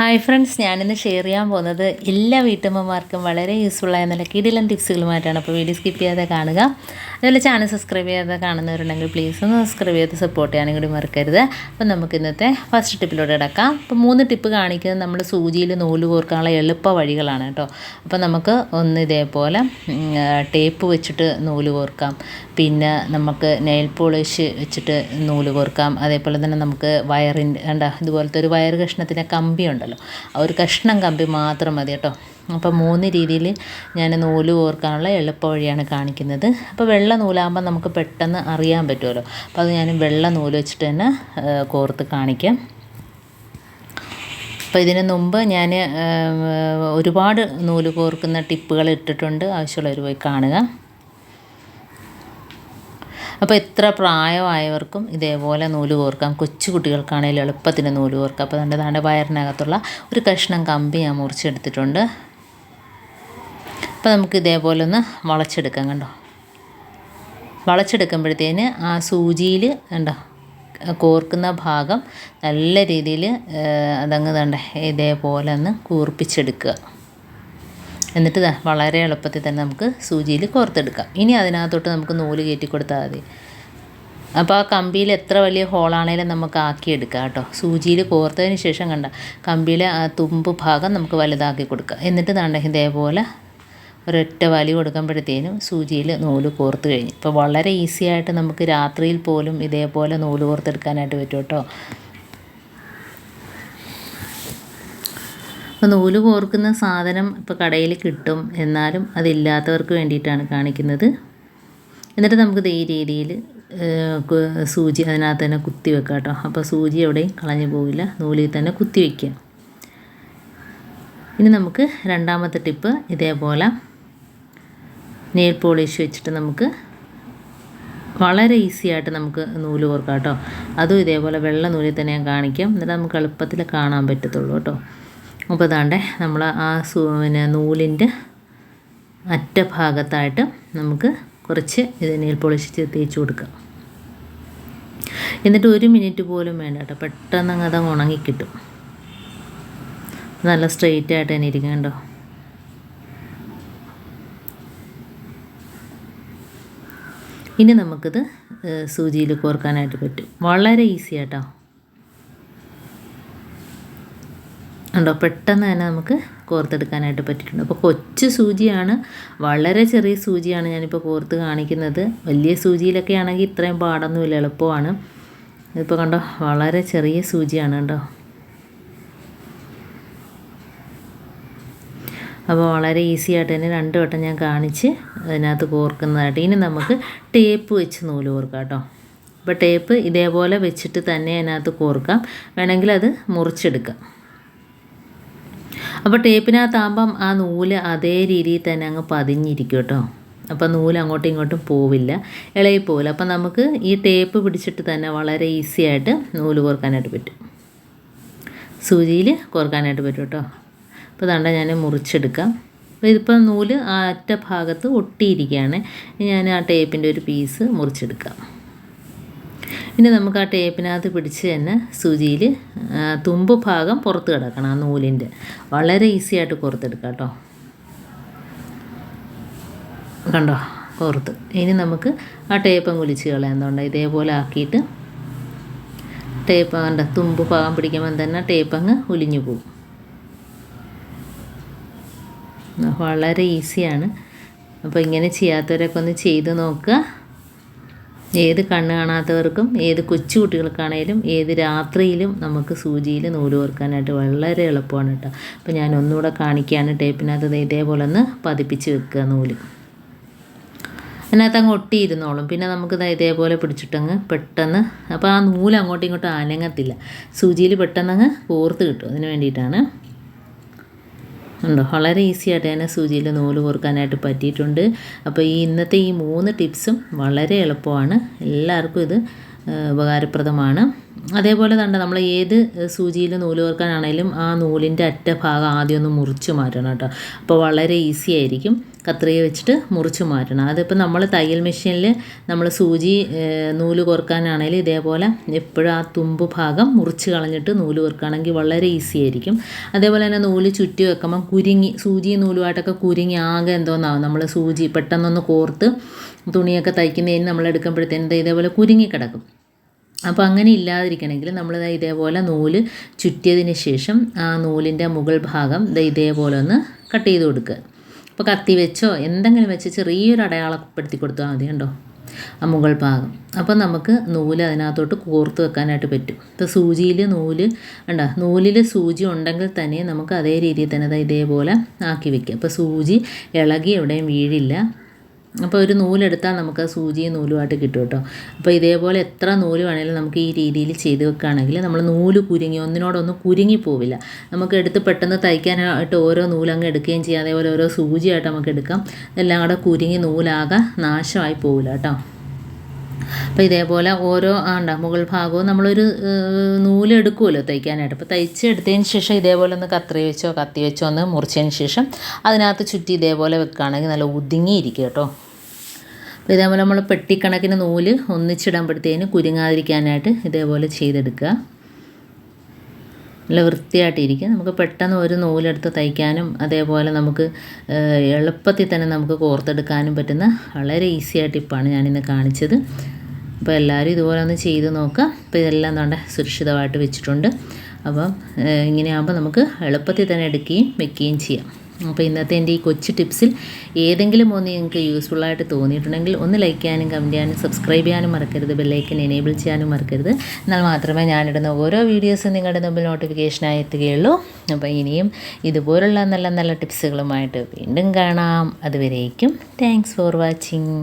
Hi friends ഞാനിന്ന് share ചെയ്യാൻ പോകുന്നത് എല്ലാ വീട്ടമ്മമാർക്കും വളരെ യൂസ്ഫുള്ളായ നല്ല കിടിലൻ ടിപ്സുകളുമായിട്ടാണ് അപ്പോൾ വീഡിയോ സ്കിപ്പ് ചെയ്യാതെ കാണുക. അതുപോലെ ചാനൽ സബ്സ്ക്രൈബ് ചെയ്യാതെ കാണുന്നവരുണ്ടെങ്കിൽ പ്ലീസ് ഒന്ന് സബ്സ്ക്രൈബ് ചെയ്ത് സപ്പോർട്ട് ചെയ്യാനും കൂടി മറക്കരുത്. അപ്പം നമുക്ക് ഇന്നത്തെ ഫസ്റ്റ് ടിപ്പിലൂടെ കിടക്കാം. അപ്പം മൂന്ന് ടിപ്പ് കാണിക്കുന്നത് നമ്മൾ സൂചിയിൽ നൂൽ കോർക്കാനുള്ള എളുപ്പ വഴികളാണ് കേട്ടോ. അപ്പം നമുക്ക് ഒന്ന് ഇതേപോലെ ടേപ്പ് വെച്ചിട്ട് നൂൽ കോർക്കാം. പിന്നെ നമുക്ക് നെയിൽ പോളിഷ് വെച്ചിട്ട് നൂൽ കോർക്കാം. അതേപോലെ തന്നെ നമുക്ക് വയറിന്റെ കണ്ട ഇതുപോലത്തെ ഒരു വയർ കഷ്ണത്തിന്റെ കമ്പി ഉണ്ടല്ലോ ആ ഒരു കഷ്ണം കമ്പി മാത്രം മതി കേട്ടോ. അപ്പോൾ മൂന്ന് രീതിയിൽ ഞാൻ നൂൽ കോർക്കാനുള്ള എളുപ്പ വഴിയാണ് കാണിക്കുന്നത്. അപ്പോൾ വെള്ള നൂലാകുമ്പോൾ നമുക്ക് പെട്ടെന്ന് അറിയാൻ പറ്റുമല്ലോ. അപ്പോൾ അത് ഞാൻ വെള്ള നൂൽ വെച്ചിട്ട് തന്നെ കോർത്ത് കാണിക്കാം. അപ്പോൾ ഇതിന് മുമ്പ് ഞാൻ ഒരുപാട് നൂൽ കോർക്കുന്ന ടിപ്പുകൾ ഇട്ടിട്ടുണ്ട്. ആവശ്യമുള്ളവർ പോയി കാണുക. അപ്പോൾ എത്ര പ്രായമായവർക്കും ഇതേപോലെ നൂൽ കോർക്കാം. കൊച്ചു കുട്ടികൾക്കാണെങ്കിലും എളുപ്പത്തിന് നൂൽ കോർക്കാം. അപ്പോൾ അതിന്റെ താണ്ട് വയറിനകത്തുള്ള ഒരു കഷ്ണം കമ്പി ഞാൻ മുറിച്ചെടുത്തിട്ടുണ്ട്. അപ്പോൾ നമുക്ക് ഇതേപോലെ ഒന്ന് വളച്ചെടുക്കാം കണ്ടോ? വളച്ചെടുക്കുമ്പോഴത്തേന് ആ സൂചിയിൽ കണ്ടോ? കോർക്കുന്ന ഭാഗം നല്ല രീതിയിൽ അതങ്ങ് തണ്ടേ ഇതേപോലെ ഒന്ന് കൂർപ്പിച്ചെടുക്കുക. എന്നിട്ട് വളരെ എളുപ്പത്തിൽ തന്നെ നമുക്ക് സൂചിയിൽ കോർത്തെടുക്കാം. ഇനി അതിനകത്തോട്ട് നമുക്ക് നൂൽ കയറ്റി കൊടുത്താൽ മതി. അപ്പോൾ ആ കമ്പിയിൽ എത്ര വലിയ ഹോളാണേലും നമുക്ക് ആക്കിയെടുക്കാം കേട്ടോ. സൂചിയിൽ കോർത്തതിന് ശേഷം കണ്ട? കമ്പിയിലെ ആ തുമ്പ് ഭാഗം നമുക്ക് വലുതാക്കി കൊടുക്കുക എന്നിട്ട് താണ്ട ഇതേപോലെ ഒരൊറ്റ വലി കൊടുക്കുമ്പോഴത്തേനും സൂചിയിൽ നൂൽ കോർത്ത് കഴിഞ്ഞു. ഇപ്പോൾ വളരെ ഈസി ആയിട്ട് നമുക്ക് രാത്രിയിൽ പോലും ഇതേപോലെ നൂൽ കോർത്തെടുക്കാനായിട്ട് പറ്റും കേട്ടോ. അപ്പോൾ നൂൽ കോർക്കുന്ന സാധനം ഇപ്പോൾ കടയിൽ കിട്ടും. എന്നാലും അതില്ലാത്തവർക്ക് വേണ്ടിയിട്ടാണ് കാണിക്കുന്നത്. എന്നിട്ട് നമുക്കിത് ഈ രീതിയിൽ സൂചി അതിനകത്ത് തന്നെ കുത്തി വെക്കാം കേട്ടോ. അപ്പോൾ സൂചി എവിടെയും കളഞ്ഞു പോവില്ല. നൂലിൽ തന്നെ കുത്തി വയ്ക്കുക ഇനി നമുക്ക് രണ്ടാമത്തെ ടിപ്പ് ഇതേപോലെ നെയിൽ പോളിഷ് വെച്ചിട്ട് നമുക്ക് വളരെ ഈസി ആയിട്ട് നമുക്ക് നൂൽ കോർക്കാം കേട്ടോ. അതും ഇതേപോലെ വെള്ള നൂലിൽ തന്നെ ഞാൻ കാണിക്കാം. എന്നിട്ട് നമുക്ക് എളുപ്പത്തിൽ കാണാൻ പറ്റത്തുള്ളൂ കേട്ടോ. അപ്പോൾ ഇതാണ്ട് നമ്മൾ ആ സൂ പിന്നെ നൂലിന്റെ അറ്റ ഭാഗത്തായിട്ട് നമുക്ക് കുറച്ച് ഇത് നെയിൽ പോളിഷ് തേച്ച് കൊടുക്കാം. എന്നിട്ട് ഒരു മിനിറ്റ് പോലും വേണ്ട കേട്ടോ. പെട്ടെന്ന് അങ്ങ് ഉണങ്ങി ഉണങ്ങിക്കിട്ടും. നല്ല സ്ട്രെയിറ്റ് ആയിട്ട് തന്നെ ഇരിക്കും ഇനി നമുക്കിത് സൂചിയിൽ കോർക്കാനായിട്ട് പറ്റും. വളരെ ഈസി ആട്ടോ. ഉണ്ടോ പെട്ടെന്ന് തന്നെ നമുക്ക് കോർത്തെടുക്കാനായിട്ട് പറ്റിയിട്ടുണ്ട്. അപ്പോൾ കൊച്ചു സൂചിയാണ്. വളരെ ചെറിയ സൂചിയാണ് ഞാനിപ്പോൾ കോർത്ത് കാണിക്കുന്നത്. വലിയ സൂചിയിലൊക്കെ ആണെങ്കിൽ ഇത്രയും പാടൊന്നുമില്ല എളുപ്പമാണ്. ഇതിപ്പോൾ കണ്ടോ? വളരെ ചെറിയ സൂചിയാണ് കേട്ടോ അപ്പോൾ വളരെ ഈസി ആയിട്ട് തന്നെ രണ്ട് വട്ടം ഞാൻ കാണിച്ച് അതിനകത്ത് കോർക്കുന്നതായിട്ട്. ഇനി നമുക്ക് ടേപ്പ് വെച്ച് നൂൽ കോർക്കാം കേട്ടോ. അപ്പോൾ ടേപ്പ് ഇതേപോലെ വെച്ചിട്ട് തന്നെ അതിനകത്ത് കോർക്കാം. വേണമെങ്കിൽ അത് മുറിച്ചെടുക്കാം. അപ്പോൾ ടേപ്പിനകത്താകുമ്പം ആ നൂൽ അതേ രീതിയിൽ തന്നെ അങ്ങ് പതിഞ്ഞിരിക്കും കേട്ടോ. അപ്പോൾ നൂൽ അങ്ങോട്ടും ഇങ്ങോട്ടും പോവില്ല. ഇളകി പോവില്ല. അപ്പോൾ നമുക്ക് ഈ ടേപ്പ് പിടിച്ചിട്ട് തന്നെ വളരെ ഈസി ആയിട്ട് നൂൽ കോർക്കാനായിട്ട് പറ്റും. സൂചിയിൽ കോർക്കാനായിട്ട് പറ്റും കേട്ടോ. അപ്പോൾ തണ്ട ഞാൻ മുറിച്ചെടുക്കാം. അപ്പോൾ ഇതിപ്പോൾ നൂൽ ആ അറ്റ ഭാഗത്ത് ഒട്ടിയിരിക്കുകയാണ് ഞാൻ ആ ടേപ്പിന്റെ ഒരു പീസ് മുറിച്ചെടുക്കാം. ഇനി നമുക്ക് ആ ടേപ്പിനകത്ത് പിടിച്ച് തന്നെ സൂചിയിൽ തുമ്പ് ഭാഗം പുറത്ത് കിടക്കണം ആ നൂലിന്റെ വളരെ ഈസി ആയിട്ട് പുറത്തെടുക്കാം കേട്ടോ. കണ്ടോ? പുറത്ത്. ഇനി നമുക്ക് ആ ടേപ്പം കുലിച്ച് കളയാന്നുണ്ട് ഇതേപോലെ ആക്കിയിട്ട് ടേപ്പ് കണ്ട തുമ്പ് ഭാഗം പിടിക്കുമ്പം തന്നെ ടേപ്പ് അങ്ങ് ഒലിഞ്ഞു പോകും. വളരെ ഈസിയാണ്. അപ്പോൾ ഇങ്ങനെ ചെയ്യാത്തവരൊക്കെ ഒന്ന് ചെയ്ത് നോക്കുക. ഏത് കണ്ണ് കാണാത്തവർക്കും ഏത് കൊച്ചു കുട്ടികൾക്കാണേലും ഏത് രാത്രിയിലും നമുക്ക് സൂചിയിൽ നൂൽ കോർക്കാനായിട്ട് വളരെ എളുപ്പമാണ് കേട്ടോ. അപ്പോൾ ഞാൻ ഒന്നുകൂടെ കാണിക്കുകയാണ് ടേപ്പിനകത്ത് ഇതേപോലെ ഒന്ന് പതിപ്പിച്ച് വെക്കുക നൂൽ. അതിനകത്ത് അങ്ങ് ഒട്ടിയിരുന്നോളും. പിന്നെ നമുക്ക് ഇതേപോലെ പിടിച്ചിട്ടങ്ങ് പെട്ടെന്ന് അപ്പോൾ ആ നൂൽ അങ്ങോട്ടും ഇങ്ങോട്ടും അനങ്ങത്തില്ല. സൂചിയിൽ പെട്ടെന്ന് അങ്ങ് കോർത്ത് കിട്ടും. അതിന് വേണ്ടിയിട്ടാണ്. ഉണ്ടോ? വളരെ ഈസി ആയിട്ട് തന്നെ സൂചിയിൽ നൂൽ കോർക്കാനായിട്ട് പറ്റിയിട്ടുണ്ട്. അപ്പോൾ ഈ ഇന്നത്തെ ഈ മൂന്ന് ടിപ്സും വളരെ എളുപ്പമാണ്. എല്ലാവർക്കും ഇത് ഉപകാരപ്രദമാണ്. അതേപോലെ തന്നെ നമ്മൾ ഏത് സൂചിയിൽ നൂൽ കോർക്കാനാണേലും ആ നൂലിന്റെ അറ്റ ഭാഗം ആദ്യം ഒന്ന് മുറിച്ച് മാറ്റണം കേട്ടോ അപ്പോൾ വളരെ ഈസി ആയിരിക്കും കത്രിക വെച്ചിട്ട് മുറിച്ച് മാറ്റണം. അതിപ്പോൾ നമ്മൾ തയ്യൽ മെഷീനിൽ നമ്മൾ സൂചി നൂൽ കോർക്കാനാണെങ്കിൽ ഇതേപോലെ എപ്പോഴും ആ തുമ്പ് ഭാഗം മുറിച്ച് കളഞ്ഞിട്ട് നൂൽ കോർക്കുകയാണെങ്കിൽ വളരെ ഈസി ആയിരിക്കും. അതേപോലെ തന്നെ നൂൽ ചുറ്റി വെക്കുമ്പോൾ കുരുങ്ങി സൂചി നൂലുമായിട്ടൊക്കെ കുരുങ്ങി ആകെ എന്തോന്നാവും നമ്മൾ സൂചി പെട്ടെന്നൊന്ന് കോർത്ത് തുണിയൊക്കെ തയ്ക്കുന്നതിന് നമ്മൾ എടുക്കുമ്പോഴത്തേനും ഇതേപോലെ കുരുങ്ങി കിടക്കും. അപ്പോൾ അങ്ങനെ ഇല്ലാതിരിക്കണമെങ്കിൽ നമ്മൾ ഇതേപോലെ നൂൽ ചുറ്റിയതിന് ശേഷം ആ നൂലിന്റെ മുകൾ ഭാഗം ഇതേപോലെ ഒന്ന് കട്ട് ചെയ്ത് കൊടുക്കുക. അപ്പോൾ കത്തി വെച്ചോ എന്തെങ്കിലും വെച്ച് ചെറിയൊരു അടയാളപ്പെടുത്തി കൊടുത്താൽ മതി കണ്ടോ? ആ മുകൾ ഭാഗം. അപ്പോൾ നമുക്ക് നൂൽ അതിനകത്തോട്ട് കോർത്ത് വെക്കാനായിട്ട് പറ്റും. ഇപ്പോൾ സൂചിയിൽ നൂൽ ഉണ്ടോ നൂലിൽ സൂചി ഉണ്ടെങ്കിൽ തന്നെ നമുക്ക് അതേ രീതിയിൽ തന്നെ ഇതേപോലെ ആക്കി വെക്കാം. അപ്പോൾ സൂചി ഇളകി എവിടെയും വീഴില്ല. അപ്പോൾ ഒരു നൂലെടുത്താൽ നമുക്ക് ആ സൂചിയും നൂലുമായിട്ട് കിട്ടും കേട്ടോ. അപ്പോൾ ഇതേപോലെ എത്ര നൂൽ വേണേലും നമുക്ക് ഈ രീതിയിൽ ചെയ്ത് വെക്കുകയാണെങ്കിൽ നമ്മൾ നൂൽ കുരുങ്ങി ഒന്നിനോടൊന്നും കുരുങ്ങി പോവില്ല. നമുക്ക് എടുത്ത് പെട്ടെന്ന് തയ്ക്കാനായിട്ട് ഓരോ നൂലങ്ങ് എടുക്കുകയും ചെയ്യാം. അതേപോലെ ഓരോ സൂചിയായിട്ട് നമുക്ക് എടുക്കാം. എല്ലാം കൂടെ കുരുങ്ങി നൂലാകെ നാശമായി പോവില്ല കേട്ടോ. അപ്പോൾ ഇതേപോലെ ഓരോ ആണ്ട മുകൾ ഭാഗവും നമ്മളൊരു നൂലെടുക്കുമല്ലോ തയ്ക്കാനായിട്ട്. അപ്പോൾ തയ്ച്ചെടുത്തതിന് ശേഷം ഇതേപോലെ ഒന്ന് കത്രി വെച്ചോ കത്തി വെച്ചോ ഒന്ന് മുറിച്ചതിന് ശേഷം അതിനകത്ത് ചുറ്റി ഇതേപോലെ വെക്കുകയാണെങ്കിൽ നല്ല ഒതുങ്ങിയിരിക്കും കേട്ടോ. അപ്പോൾ ഇതേപോലെ നമ്മൾ പെട്ടിക്കണക്കിന് നൂൽ ഒന്നിച്ചിടാൻ ഒന്നിച്ചിടുമ്പോഴത്തേന് കുരുങ്ങാതിരിക്കാനായിട്ട് ഇതേപോലെ ചെയ്തെടുക്കുക. നല്ല വൃത്തിയായിട്ടിരിക്കും നമുക്ക് പെട്ടെന്ന് ഒരു നൂലെടുത്ത് തയ്ക്കാനും അതേപോലെ നമുക്ക് എളുപ്പത്തിൽ തന്നെ നമുക്ക് കോർത്തെടുക്കാനും പറ്റുന്ന വളരെ ഈസി ആയ ടിപ്പാണ് ഞാനിന്ന് കാണിച്ചത്. അപ്പോൾ എല്ലാവരും ഇതുപോലെ ഒന്ന് ചെയ്ത് നോക്കുക. അപ്പോൾ ഇതെല്ലാം നമ്മുടെ സുരക്ഷിതമായിട്ട് വെച്ചിട്ടുണ്ട്. അപ്പം ഇങ്ങനെയാകുമ്പോൾ നമുക്ക് എളുപ്പത്തിൽ തന്നെ എടുക്കുകയും വെക്കുകയും ചെയ്യാം. അപ്പോൾ ഇന്നത്തെ എന്റെ ഈ കൊച്ചു ടിപ്സിൽ ഏതെങ്കിലും ഒന്ന് നിങ്ങൾക്ക് യൂസ്ഫുൾ യൂസ്ഫുള്ളായിട്ട് തോന്നിയിട്ടുണ്ടെങ്കിൽ ഒന്ന് ലൈക്ക് ചെയ്യാനും കമന്റ് ചെയ്യാനും സബ്സ്ക്രൈബ് ചെയ്യാനും മറക്കരുത്. ബെല്ലൈക്കൻ എനേബിൾ ചെയ്യാനും മറക്കരുത്. എന്നാൽ മാത്രമേ ഞാനിടുന്ന ഓരോ വീഡിയോസും നിങ്ങളുടെ മുമ്പിൽ നോട്ടിഫിക്കേഷനായി എത്തുകയുള്ളൂ. അപ്പോൾ ഇനിയും ഇതുപോലുള്ള നല്ല നല്ല ടിപ്സുകളുമായിട്ട് വീണ്ടും കാണാം. അതുവരേക്കും താങ്ക്സ് ഫോർ വാച്ചിങ്